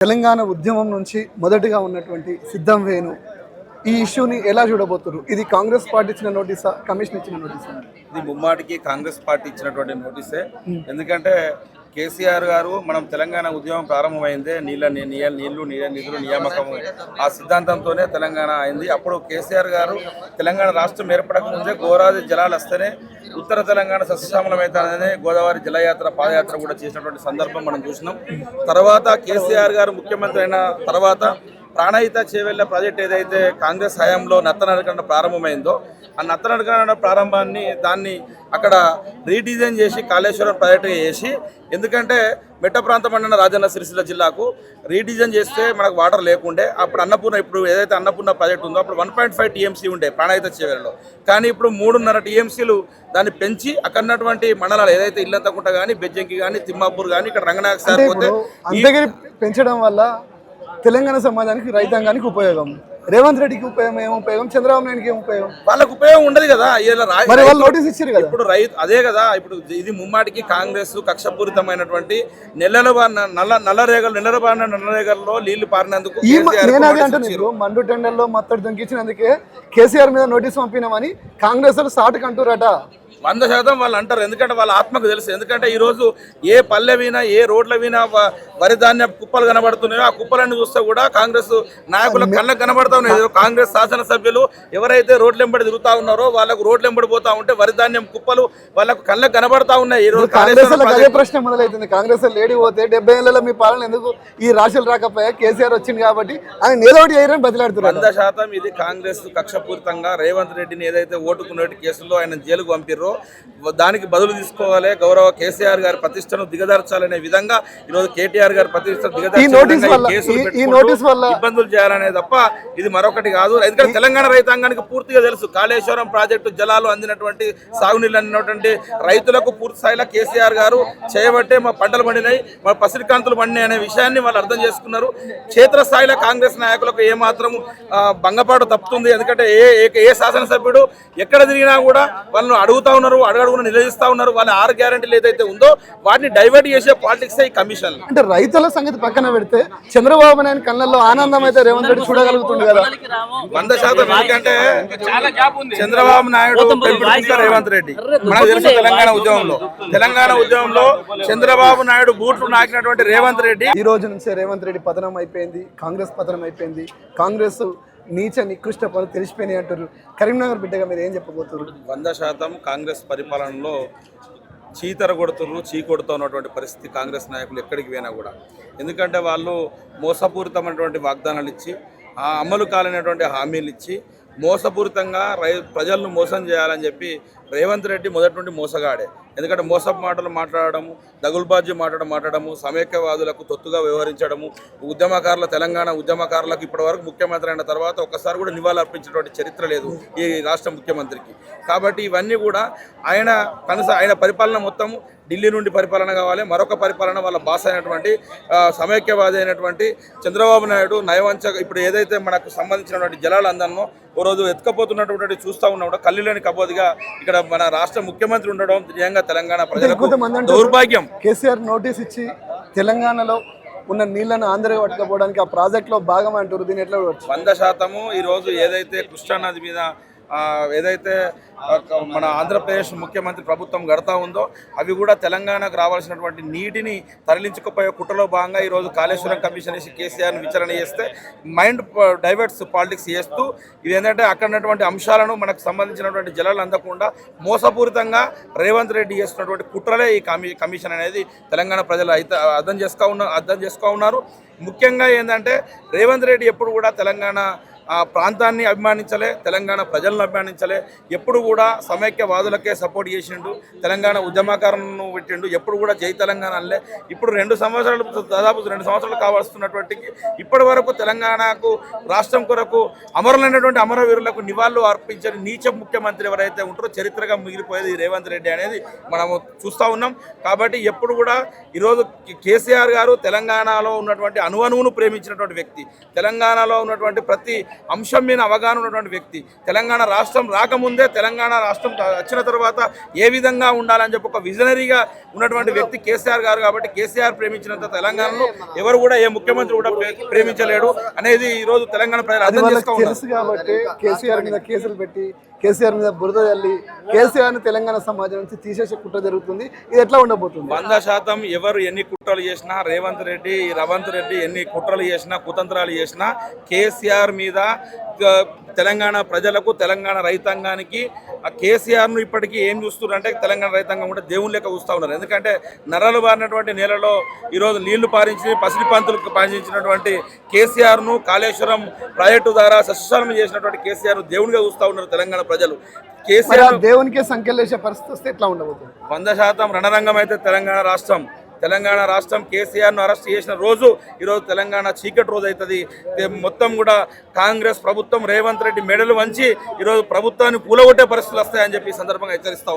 తెలంగాణ ఉద్యమం నుంచి మొదటిగా ఉన్నటువంటి సిద్ధం వేణు ఈ ఇష్యూని ఎలా చూడబోతున్నారు ఇది కాంగ్రెస్ పార్టీ ఇచ్చిన నోటీసా? కమిషన్ ఇచ్చిన నోటీసా? ఇది ముమ్మాటికి కాంగ్రెస్ పార్టీ ఇచ్చినటువంటి నోటీసే. ఎందుకంటే కేసీఆర్ గారు మనం తెలంగాణ ఉద్యమం ప్రారంభమైందే నీళ్ళ నీళ్ళు నీళ్ళ నిధులు నియామకము ఆ సిద్ధాంతంతోనే తెలంగాణ అయింది. అప్పుడు కేసీఆర్ గారు తెలంగాణ రాష్ట్రం ఏర్పడక ముందే గోదావరి జలాలు వస్తేనే ఉత్తర తెలంగాణ సస్యశ్యామలమైతేనే గోదావరి జలయాత్ర పాదయాత్ర కూడా చేసినటువంటి సందర్భం మనం చూసినాం. తర్వాత కేసీఆర్ గారు ముఖ్యమంత్రి అయిన తర్వాత ప్రాణహిత చేవెళ్ళ ప్రాజెక్ట్ ఏదైతే కాంగ్రెస్ హయాంలో నత్తనడకన ప్రారంభమైందో ఆ నత్తనడకన ప్రారంభాన్ని దాన్ని అక్కడ రీడిజైన్ చేసి కాళేశ్వరం ప్రాజెక్టుగా చేసి ఎందుకంటే మెట్ట ప్రాంతం అన్న రాజన్న సిరిసిల్ల జిల్లాకు రీడిజైన్ చేస్తే మనకు వాటర్ లేకుండే అప్పుడు అన్నపూర్ణ ఇప్పుడు ఏదైతే అన్నపూర్ణ ప్రాజెక్ట్ ఉందో అప్పుడు వన్ పాయింట్ ఫైవ్ టీఎంసీ ఉండే ప్రాణహిత చేవెళ్ళలో కానీ ఇప్పుడు మూడున్నర టీఎంసీలు దాన్ని పెంచి అక్కడ ఉన్నటువంటి మండలాలు ఏదైతే ఇల్లంతకుంట కానీ బెజ్జంకి కానీ తిమ్మాపూర్ కానీ ఇక్కడ రంగనాయక సార్ పోతే పెంచడం వల్ల తెలంగాణ సమాజానికి రైతాంగానికి ఉపయోగం. రేవంత్ రెడ్డికి ఉపయోగం ఏం ఉపయోగం? చంద్రబాబు నాయుడుకి ఏం ఉపయోగం? వాళ్ళకు ఉపయోగం ఉండదు కదా. మరి వాళ్ళు నోటీస్ ఇచ్చారు కదా. ఇప్పుడు రైతు అదే కదా ఇప్పుడు ఇది ముమ్మాటికి కాంగ్రెస్ కక్షపూరితమైనటువంటి నెలల నల్ల నల్లరేగలు నెలల బారిన నల్లరేగల్లో నీళ్ళు పారినందుకు నేను అదే నోటీస్ అంటాను ఇచ్చిర్రు. ఇప్పుడు మండు టెండర్లో మత్తడి దొంకిచ్చినందుకే కేసీఆర్ మీద నోటీస్ పంపినామని కాంగ్రెస్ వాళ్ళు సాటుకు అంటురట వంద శాతం వాళ్ళు అంటారు. ఎందుకంటే వాళ్ళ ఆత్మకు తెలుసు. ఎందుకంటే ఈ రోజు ఏ పల్లె వినా ఏ రోడ్ల వినా వరి ధాన్య కుప్పలు కనబడుతున్నాయో ఆ కుప్పలన్నీ చూస్తే కూడా కాంగ్రెస్ నాయకుల కళ్ళకు కనబడతా ఉన్నాయి. కాంగ్రెస్ శాసనసభ్యులు ఎవరైతే రోడ్ల వెంబడి తిరుగుతా ఉన్నారో వాళ్ళకు రోడ్ల వెంబడి పోతా ఉంటే వరి ధాన్యం కుప్పలు వాళ్ళకు కళ్ళకు కనబడతా ఉన్నాయి. ఈ రోజు అదే ప్రశ్న మొదలవుతుంది కాంగ్రెస్ లేడీ పోతే డెబ్బై ఏళ్ళలో మీ పాలన ఎందుకు? ఈ రాశులు రాకపోయా? కేసీఆర్ వచ్చింది కాబట్టి ఆయన ఏదో ఒకటి చేయరని బదిలాడుతున్నారు వంద శాతం ఇది కాంగ్రెస్ కక్షపూరితంగా రేవంత్ రెడ్డిని ఏదైతే ఓటుకున్నట్టు కేసులో ఆయన జైలుకు పంపిర్రో దానికి బదులు తీసుకోవాలి. గౌరవ కేసీఆర్ గారి ప్రతిష్టను దిగదార్చాలనే విధంగా ఈరోజు కేటీఆర్ గారి ప్రతిష్టను వల్ల- ఇబ్బందులు చేయాలనే తప్ప ఇది మరొకటి కాదు. ఎందుకంటే తెలంగాణ రైతాంగానికి పూర్తిగా తెలుసు. కాళేశ్వరం ప్రాజెక్టు జలాలు అందినటువంటి సాగునీళ్ళు అందినటువంటి రైతులకు పూర్తి స్థాయిలో కేసీఆర్ గారు చేయబట్టే మా పంటలు పండినాయి మా పసిరికాంతులు పండినాయి అనే విషయాన్ని వాళ్ళు అర్థం చేసుకున్నారు. క్షేత్రస్థాయిలో కాంగ్రెస్ నాయకులకు ఏమాత్రం భంగపాటు తప్పుతుంది. ఎందుకంటే ఏ ఏ- ఏ శాసనసభ్యుడు ఎక్కడ తిరిగినా కూడా వాళ్ళను అడుగుతా ఉన్నారు అడుగడుగున నిలదీస్తా ఉన్నారు వాళ్ళ ఆరు గ్యారంటీలు ఏదైతే ఉందో వాటిని డైవర్ట్ చేసే పాలిటిక్స్ ఈ కమిషన్ అంటే రైతుల సంగతి పక్కన పెడితే చంద్రబాబు నాయుడు కళ్ళల్లో ఆనందం అయితే రేవంత్ రెడ్డి చూడగలుగుతుంది కదా. వంద శాతం ఎందుకంటే చంద్రబాబు నాయుడు రేవంత్ రెడ్డి. మనకు తెలుసు తెలంగాణ ఉద్యమంలో. తెలంగాణ ఉద్యమంలో చంద్రబాబు నాయుడు బూట్లు నాకినటువంటి రేవంత్ రెడ్డి. ఈ రోజు నుంచే రేవంత్ రెడ్డి పతనం అయిపోయింది కాంగ్రెస్ పతనం అయిపోయింది. కాంగ్రెస్ నీచ నికృష్ట పనులు తెలిసిపోయినాయి అంటారు కరీంనగర్ బిడ్డగా మీరు ఏం చెప్పబోతున్నారు వంద శాతం కాంగ్రెస్ పరిపాలనలో చీతర కొడుతున్నారు చీ కొడుతూ ఉన్నటువంటి పరిస్థితి కాంగ్రెస్ నాయకులు ఎక్కడికి పోయినా కూడా. ఎందుకంటే వాళ్ళు మోసపూరితమైనటువంటి వాగ్దానాలు ఇచ్చి ఆ అమలు కాలేనటువంటి హామీలు ఇచ్చి మోసపూరితంగా రై ప్రజలను మోసం చేయాలని చెప్పి రేవంత్ రెడ్డి మొదటి నుండి మోసగాడే. ఎందుకంటే మోసపు మాటలు మాట్లాడడము దగుల్బాజీ మాట్లాడ మాట్లాడము సమైక్యవాదులకు తొత్తుగా వ్యవహరించడము ఉద్యమకారుల తెలంగాణ ఉద్యమకారులకు ఇప్పటివరకు ముఖ్యమంత్రి అయిన తర్వాత ఒక్కసారి కూడా నివాళులు అర్పించినటువంటి చరిత్ర లేదు ఈ రాష్ట్ర ముఖ్యమంత్రికి. కాబట్టి ఇవన్నీ కూడా ఆయన కనీస ఆయన పరిపాలన మొత్తం ఢిల్లీ నుండి పరిపాలన కావాలి. మరొక పరిపాలన వాళ్ళ బాస్ అయినటువంటి సమైక్యవాది అయినటువంటి చంద్రబాబు నాయుడు నయవంచ ఇప్పుడు ఏదైతే మనకు సంబంధించినటువంటి జలాలు అందనో ఓ రోజు ఎత్తుకపోతున్నటువంటి చూస్తూ ఉన్నా కూడా. కల్లులేని కబోదిగా ఇక్కడ మన రాష్ట్ర ముఖ్యమంత్రి ఉండడం నిజంగా తెలంగాణ ప్రజలకు దౌర్భాగ్యం. కేసీఆర్ నోటీస్ ఇచ్చి తెలంగాణలో ఉన్న నీళ్ళను ఆంధ్రగా పట్టుకపోవడానికి ఆ ప్రాజెక్ట్లో భాగం అంటారు దీన్ని ఎట్లా వంద శాతము ఈరోజు ఏదైతే కృష్ణానది మీద ఏదైతే మన ఆంధ్రప్రదేశ్ ముఖ్యమంత్రి ప్రభుత్వం గడతా ఉందో అవి కూడా తెలంగాణకు రావాల్సినటువంటి నీటిని తరలించకపోయే కుట్రలో భాగంగా ఈరోజు కాళేశ్వరం కమిషన్ వేసి కేసీఆర్ని విచారణ చేస్తే మైండ్ డైవర్ట్స్ పాలిటిక్స్ చేస్తూ ఇది ఏంటంటే అక్కడ ఉన్నటువంటి అంశాలను మనకు సంబంధించినటువంటి జలాలు అందకుండా మోసపూరితంగా రేవంత్ రెడ్డి చేస్తున్నటువంటి కుట్రలే ఈ కమిషన్ అనేది తెలంగాణ ప్రజలు అయితే అర్థం చేసుకో ఉన్న అర్థం చేసుకో ఉన్నారు. ముఖ్యంగా ఏంటంటే రేవంత్ రెడ్డి ఎప్పుడు కూడా తెలంగాణ ఆ ప్రాంతాన్ని అభిమానించలే తెలంగాణ ప్రజలను అభిమానించలే. ఎప్పుడు కూడా సమైక్యవాదులకే సపోర్ట్ చేసిండు తెలంగాణ ఉద్యమకారులను పెట్టిండు. ఎప్పుడు కూడా జై తెలంగాణ అనలే ఇప్పుడు రెండు సంవత్సరాలు దాదాపు రెండు సంవత్సరాలు కావాల్సినటువంటి ఇప్పటి వరకు తెలంగాణకు రాష్ట్రం కొరకు అమరులైనటువంటి అమరవీరులకు నివాళులు అర్పించని నీచ ముఖ్యమంత్రి ఎవరైతే ఉంటారో చరిత్రగా మిగిలిపోయేది రేవంత్ రెడ్డి అనేది మనము చూస్తూ ఉన్నాం. కాబట్టి ఎప్పుడు కూడా ఈరోజు కేసీఆర్ గారు తెలంగాణలో ఉన్నటువంటి అణువణువును ప్రేమించినటువంటి వ్యక్తి తెలంగాణలో ఉన్నటువంటి ప్రతి అంశం మీద అవగాహన ఉన్నటువంటి వ్యక్తి తెలంగాణ రాష్ట్రం రాకముందే తెలంగాణ రాష్ట్రం వచ్చిన తర్వాత ఏ విధంగా ఉండాలని చెప్పి ఒక విజనరీగా ఉన్నటువంటి వ్యక్తి కేసీఆర్ గారు కాబట్టి కేసీఆర్ ప్రేమించినంత తెలంగాణలో ఎవరు కూడా ఏ ముఖ్యమంత్రి కూడా ప్రే- ప్రేమించలేడు. అనేది ఈ రోజు తెలంగాణ ప్రజలు అర్థం వాళ్ళకి కేసీఆర్ మీద బురద తల్లి కేసీఆర్ తెలంగాణ సమాజం నుంచి తీసేసే కుట్ర జరుగుతుంది. ఇది ఎట్లా ఉండబోతుంది? వంద శాతం ఎవరు ఎన్ని కుట్రలు చేసినా రేవంత్ రెడ్డి రవంత్ రెడ్డి ఎన్ని కుట్రలు చేసినా కుతంత్రాలు చేసినా కేసీఆర్ మీద తెలంగాణ ప్రజలకు తెలంగాణ రైతాంగానికి ఆ కేసీఆర్ను ఇప్పటికీ ఏం చూస్తున్నారంటే తెలంగాణ రైతాంగం కూడా దేవుని లెక్క చూస్తూ ఉన్నారు. ఎందుకంటే నరలు బారినటువంటి నేలలో ఈరోజు నీళ్ళు పారించి పసిడి పంతులకు పాటించినటువంటి కేసీఆర్ను కాళేశ్వరం ప్రాజెక్టు ద్వారా సస్యశాలం చేసినటువంటి కేసీఆర్ దేవునిగా చూస్తూ ఉన్నారు తెలంగాణ ప్రజలు. కేసీఆర్ దేవునికే సంఖ్యలేసే పరిస్థితి వస్తే ఎట్లా ఉండబోతుంది? వంద శాతం రణరంగం అయితే తెలంగాణ రాష్ట్రం. తెలంగాణ రాష్ట్రం కేసీఆర్ను అరెస్ట్ చేసిన రోజు ఈరోజు తెలంగాణ చీకటి రోజు అవుతుంది. మొత్తం కూడా కాంగ్రెస్ ప్రభుత్వం రేవంత్ రెడ్డి మెడలు వంచి ఈరోజు ప్రభుత్వాన్ని కూలగొట్టే పరిస్థితులు వస్తాయని చెప్పి ఈ సందర్భంగా హెచ్చరిస్తా.